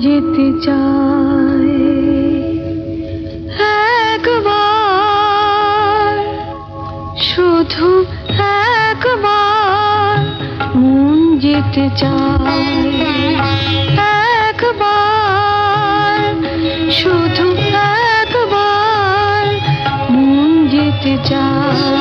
যেতে চায় একবার শুধু একবার মন যেতে চায় একবার শুধু একবার মন জিতে চায়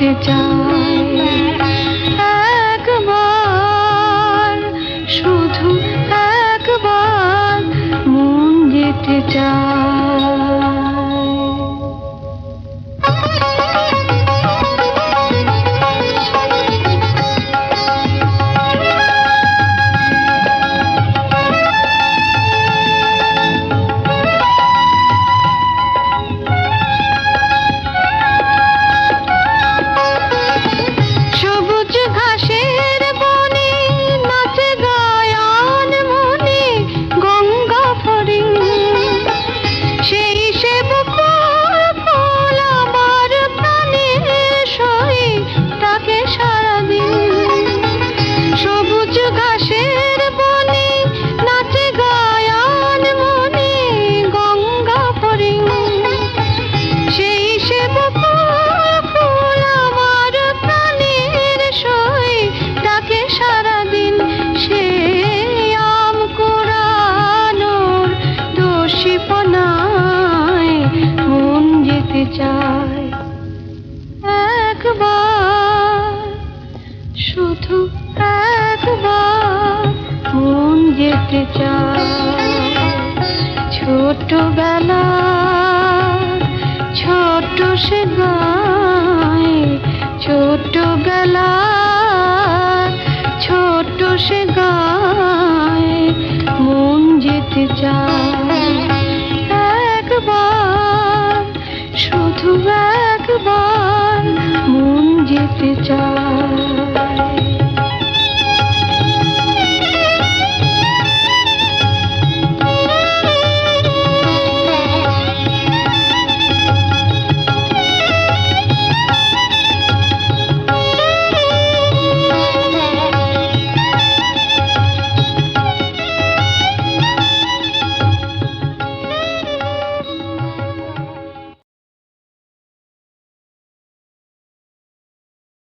जा। করতে ছোট বেলা ছোট সে গায়ে ছোট বেলা ছোট সে গায় মন যেতে চায়।